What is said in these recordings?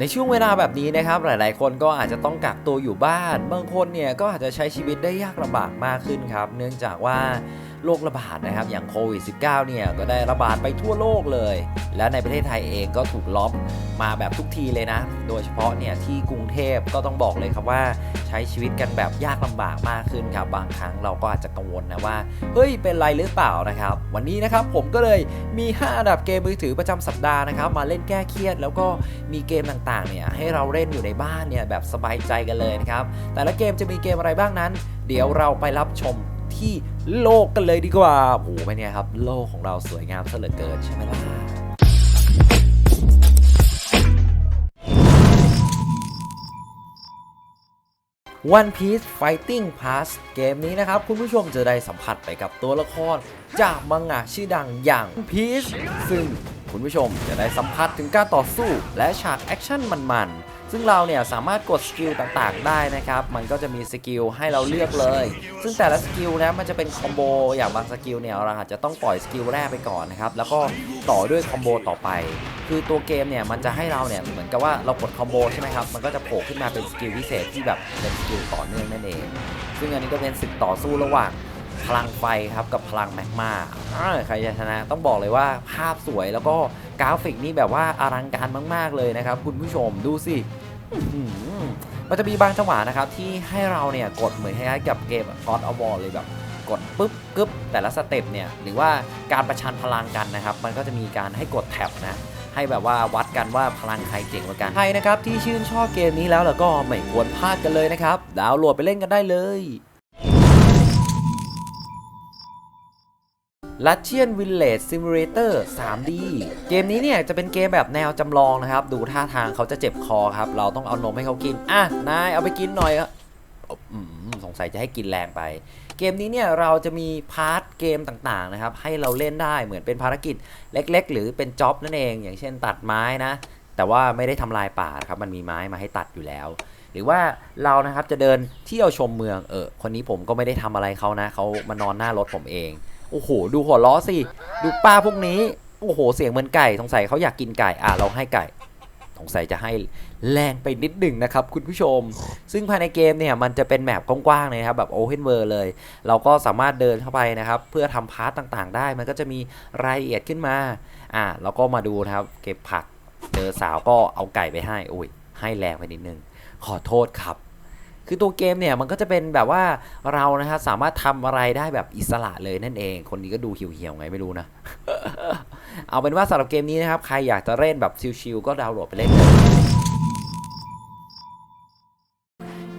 ในช่วงเวลาแบบนี้นะครับหลาย ๆ คนก็อาจจะต้องกักตัวอยู่บ้าน บางคนเนี่ยก็อาจจะใช้ชีวิตได้ยากลำบากมากขึ้นครับ เนื่องจากว่า โรคระบาดนะครับ อย่างโควิด -19 เนี่ยก็ได้ระบาดไปทั่วโลกเลย และในประเทศไทยเองก็ถูกล็อกมาแบบทุกทีเลยนะ โดยเฉพาะเนี่ยที่กรุงเทพก็ต้องบอกเลยครับว่าใช้ชีวิตกันแบบยากลำบากมากขึ้นครับ บางครั้งเราก็อาจจะกังวลนะว่า เฮ้ย เป็นไรหรือเปล่านะครับ วันนี้นะครับผมก็เลยมี 5 อันดับเกมมือถือประจำสัปดาห์นะครับมาเล่นแก้เครียด แล้วก็มีเกมต่างๆเนี่ยให้เราเล่นอยู่ในบ้านเนี่ยแบบสบายใจกันเลยนะครับแต่ละเกมจะมีเกมอะไรบ้างนั้น เดี๋ยวเราไปรับชม ที่โลกกันเลยดีกว่าโอ้โหไปเนี่ยครับ โลกของเราสวยงามซะเหลือเกินใช่ไหมล่ะ One Piece Fighting Pass เกมนี้นะครับ คุณผู้ชมจะได้สัมผัสไปกับตัวละคร จากมังงะชื่อดังอย่าง Peach ซึ่งคุณผู้ชมจะได้สัมผัสถึงการต่อสู้และฉากแอคชั่นมันๆ ซึ่งเราเนี่ยสามารถกดสกิลต่างๆ ได้นะครับ มันก็จะมีสกิลให้เราเลือกเลย ซึ่งแต่ละสกิลนะมันจะเป็นคอมโบอย่างบางสกิลเนี่ยเราอาจจะต้องปล่อยสกิลแรกไปก่อนนะครับ แล้วก็ต่อด้วยคอมโบต่อไป คือตัวเกมเนี่ยมันจะให้เราเนี่ยเหมือนกับว่าเรากดคอมโบใช่ไหมครับ มันก็จะโผล่ขึ้นมาเป็นสกิลพิเศษที่แบบเป็นสกิลต่อเนื่องนั่นเอง ซึ่งอันนี้ก็เป็นศึกต่อสู้ระหว่างพลังไฟครับกับพลังแมกมาใครจะชนะต้องบอกเลยว่าภาพสวยแล้วก็กราฟิกนี่แบบว่าอลังการมาก ๆ เลยนะครับ คุณผู้ชมดูสิ มันจะมีบางจังหวะนะครับที่ให้เราเนี่ยกดเหมือนคล้ายๆกับเกม God of War เลยแบบกดปุ๊บกึ๊บแต่ละสเต็ปเนี่ยหรือว่าการประชันพลังกันนะครับ มันก็จะมีการให้กดแท็บนะให้แบบว่าวัดกันว่าพลังใครเก่งกว่ากันใครนะครับที่ชื่นชอบเกมนี้แล้วแล้วก็ไม่ควรพลาดกันเลยนะครับดาวน์โหลดไปเล่นกันได้เลย l a t i a n Village Simulator 3D เกมนี้เนี่ยจะเป็นเกมแบบแนวจำลองนะครับ ดูท่าทางเขาจะเจ็บคอครับ เราต้องเอานมให้เขากิน อะ นายเอาไปกินหน่อยอะสงสัยจะให้กินแรงไป เกมนี้เนี่ยเราจะมีพาร์ทเกมต่างๆนะครับ ให้เราเล่นได้เหมือนเป็นภารกิจเล็ก ๆ หรือเป็นจ็อบนั่นเอง อย่างเช่นตัดไม้นะ แต่ว่าไม่ได้ทำลายป่าครับ มันมีไม้มาให้ตัดอยู่แล้วหรือว่าเรานะครับจะเดินเที่ยวชมเมืองเออคนนี้ผมก็ไม่ได้ทำอะไรเขานะเขามานอนหน้ารถผมเอง โอ้โห ดูหัวล้อสิ ดูป้าพวกนี้ โอ้โห เสียงเหมือนไก่ สงสัยเขาอยากกินไก่ อะ เราให้ไก่ สงสัยจะให้แรงไปนิดหนึ่งนะครับคุณผู้ชม ซึ่งภายในเกมเนี่ยมันจะเป็นแมปกว้างๆเลยครับแบบโอเพนเวอร์เลย เราก็สามารถเดินเข้าไปนะครับ เพื่อทำพาร์ตต่างๆ ได้ มันก็จะมีรายละเอียดขึ้นมา อะเราก็มาดูนะครับ เก็บผัก เจอสาวก็เอาไก่ไปให้ อุ้ย ให้แรงไปนิดนึง ขอโทษครับ คือตัวเกมเนี่ยมันก็จะเป็นแบบว่าเรานะฮะสามารถทำอะไรได้แบบอิสระเลยนั่นเอง คนนี้ก็ดูเหี่ยวๆไงไม่รู้นะ เอาเป็นว่าสำหรับเกมนี้นะครับ ใครอยากจะเล่นแบบชิลๆก็ดาวน์โหลดไปเล่น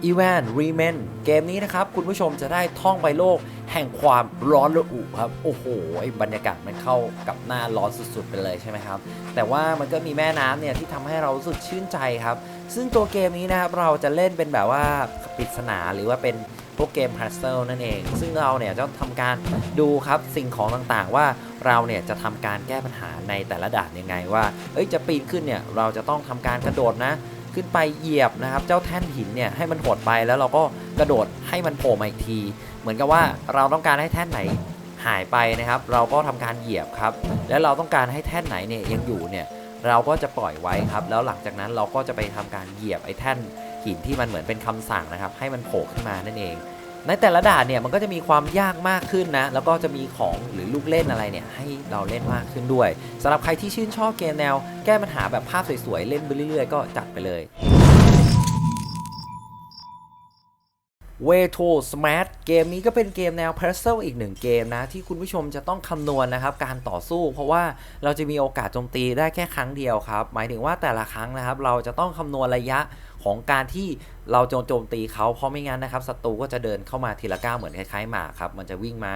เลย e v a n r e m a n เกมนี้นะครับ คุณผู้ชมจะได้ท่องไปโลกแห่งความร้อนระอุครับ โอ้โหบรรยากาศมันเข้ากับหน้าร้อนสุดๆ ไปเลยใช่ไหมครับ แต่ว่ามันก็มีแม่น้ำเนี่ยที่ทำให้เรารู้สึกชื่นใจครับ ซึ่งตัวเกมนี้นะครับเราจะเล่นเป็นแบบว่าปริศนาหรือว่าเป็นพวกเกมพัซเซิลนั่นเอง ซึ่งเราเนี่ยจะทำการดูครับสิ่งของต่างๆ ว่าเราเนี่ยจะทำการแก้ปัญหาในแต่ละด่านยังไงว่า เอ้ยจะปีนขึ้นเนี่ยเราจะต้องทำการกระโดดนะ ขึ้นไปเหยียบนะครับ เจ้าแท่นหินเนี่ยให้มันหดไปแล้วเราก็กระโดดให้มันโผล่มาอีกที เหมือนกับว่าเราต้องการให้แท่นไหนหายไปนะครับ เราก็ทำการเหยียบครับ แล้วเราต้องการให้แท่นไหนเนี่ยยังอยู่เนี่ยเราก็จะปล่อยไว้ครับ แล้วหลังจากนั้นเราก็จะไปทำการเหยียบไอ้แท่นหินที่มันเหมือนเป็นคำสั่งนะครับ ให้มันโผล่ขึ้นมานั่นเอง ในแต่ละด่านเนี่ยมันก็จะมีความยากมากขึ้นนะ แล้วก็จะมีของหรือลูกเล่นอะไรเนี่ยให้เราเล่นมากขึ้นด้วยสำหรับใครที่ชื่นชอบเกมแนว แก้ปัญหาแบบภาพสวยๆ เล่นไปเรื่อยๆ ก็จัดไปเลย w a y to Smash เกมนี้ก็เป็นเกมแนว Puzzle อีกหนึ่งเกมนะ ที่คุณผู้ชมจะต้องคำนวณนะครับ การต่อสู้ เพราะว่าเราจะมีโอกาสโจมตีได้แค่ครั้งเดียวครับ หมายถึงว่าแต่ละครั้งนะครับ เราจะต้องคำนวณระยะของการที่เราโจมโจมตีเขาเพราะไม่งั้นนะครับศัตรูก็จะเดินเข้ามาทีละก้าวเหมือนคล้ายๆหมาครับมันจะวิ่งมา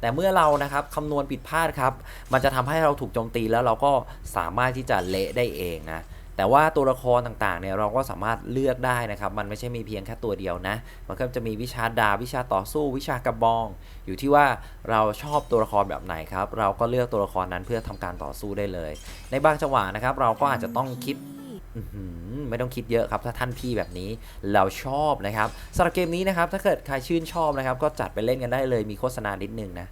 แต่เมื่อเรานะครับคำนวณผิดพลาดครับ มันจะทำให้เราถูกโจมตีแล้วเราก็สามารถที่จะเละได้เองนะ แต่ว่าตัวละครต่างๆเนี่ยเราก็สามารถเลือกได้นะครับ มันไม่ใช่มีเพียงแค่ตัวเดียวนะ มันก็จะมีวิชาดาบวิชาต่อสู้วิชากระบอง อยู่ที่ว่าเราชอบตัวละครแบบไหนครับ เราก็เลือกตัวละครนั้นเพื่อทำการต่อสู้ได้เลย ในบางจังหวะนะครับ เราก็อาจจะต้องคิดไม่ต้องคิดเยอะครับ ถ้าท่านพี่แบบนี้เราชอบนะครับสำหรับเกมนี้นะครับ ถ้าเกิดใครชื่นชอบนะครับ ก็จัดไปเล่นกันได้เลยมีโฆษณานิดนึงนะ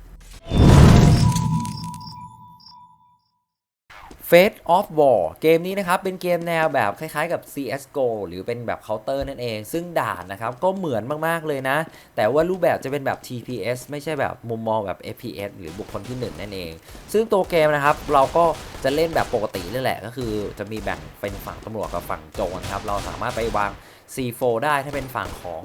Fate of War เกมนี้นะครับ เป็นเกมแนวแบบคล้ายๆกับ CSGO หรือเป็นแบบเคาน์เตอร์นั่นเอง ซึ่งด่านนะครับ ก็เหมือนมากๆเลยนะ แต่ว่ารูปแบบจะเป็นแบบ TPS ไม่ใช่แบบมุมมองแบบ FPS หรือบุคคลที่ 1 นั่นเอง ซึ่งตัวเกมนะครับ เราก็จะเล่นแบบปกตินี่นแหละ ก็คือจะมีแบ่งเป็นฝั่งตำรวจกับฝั่งโจรครับ เราสามารถไปวาง C4 ได้ถ้าเป็นฝั่งของ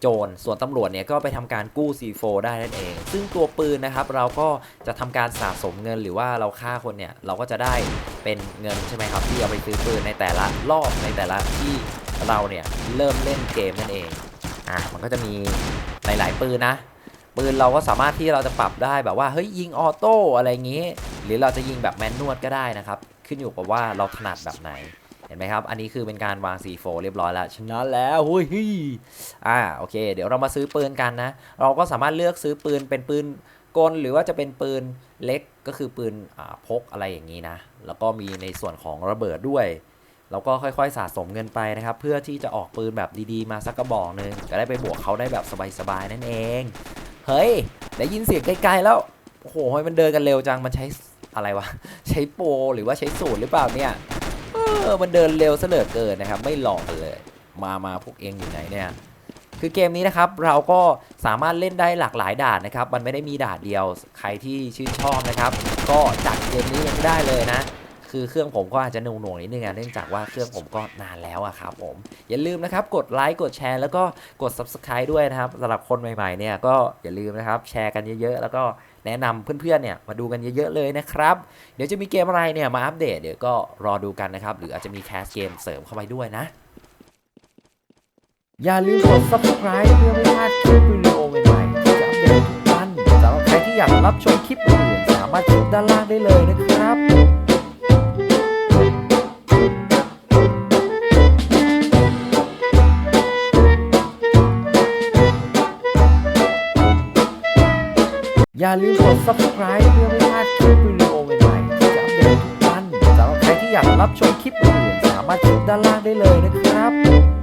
โจร ส่วนตำรวจเนี่ยก็ไปทำการกู้ C4 ได้นั่นเอง ซึ่งตัวปืนนะครับเราก็จะทำการสะสมเงินหรือว่าเราฆ่าคนเนี่ยเราก็จะได้เป็นเงินใช่ไหมครับที่เอาไปซื้อปืนในแต่ละรอบในแต่ละที่เราเนี่ยเริ่มเล่นเกมนั่นเอง อะมันก็จะมีหลาย ๆ ปืนนะปืนเราก็สามารถที่เราจะปรับได้แบบว่าเฮ้ยยิงออโต้อะไรอย่างงี้ หรือเราจะยิงแบบแมนนวลก็ได้นะครับ ขึ้นอยู่กับว่าเราถนัดแบบไหน ห็นไหมครับ อันนี้คือเป็นการวาง C4 เรียบร้อยแล้ว ชนะแล้วหุยฮี่อ่าโอเค เดี๋ยวเรามาซื้อปืนกันนะ เราก็สามารถเลือกซื้อปืนเป็นปืนกลหรือว่าจะเป็นปืนเล็กก็คือปืนอ่าพกอะไรอย่างนี้นะ แล้วก็มีในส่วนของระเบิดด้วยเราก็ค่อยๆสะสมเงินไปนะครับ เพื่อที่จะออกปืนแบบดีๆมาสักกระบอกหนึ่งจะได้ไปบวกเขาได้แบบสบายๆนั่นเอง เฮ้ยได้ยินเสียงไกลๆแล้วโอ้โหทำไมมันเดินกันเร็วจังมันใช้อะไรวะ ใช้โปรหรือว่าใช้สูตรหรือเปล่าเนี่ยเออมันเดินเร็วเหลือเกินนะครับ ไม่หลอกเลย มามาพวกเองอยู่ไหนเนี่ย คือเกมนี้นะครับเราก็สามารถเล่นได้หลากหลายด่านนะครับ มันไม่ได้มีด่านเดียว ใครที่ชื่นชอบนะครับ ก็จัดเกมนี้ยังได้เลยนะ คือเครื่องผมก็อาจจะหน่วงๆนิดนึงอะเนื่องจากว่าเครื่องผมก็นานแล้วอะครับผม อย่าลืมนะครับกดไลค์กดแชร์แล้วก็กด subscribe ด้วยนะครับสำหรับคนใหม่ๆเนี่ยก็อย่าลืมนะครับแชร์กันเยอะๆ แล้วก็ แนะนำเพื่อนๆเนี่ยมาดูกันเยอะๆเลยนะครับ เดี๋ยวจะมีเกมอะไรเนี่ยมาอัปเดตเดี๋ยวก็รอดูกันนะครับ หรืออาจจะมีแคสเกมเสริมเข้าไปด้วยนะ อย่าลืมกด subscribe เพื่อไม่พลาดคลิปวิดีโอใหม่ๆที่จะอัปเดตทุกวันสำหรับใครที่อยากรับชมคลิปอื่นๆสามารถคลิกด้านล่างได้เลยนะครับ อย่าลืมกด subscribe เพื่อไม่พลาดคลิปวิดีโอใหม่ๆที่จะอัปเดตทุกวันสำหรับใครที่อยากรับชมคลิปอื่นๆสามารถคลิกด้านล่างได้เลยนะครับ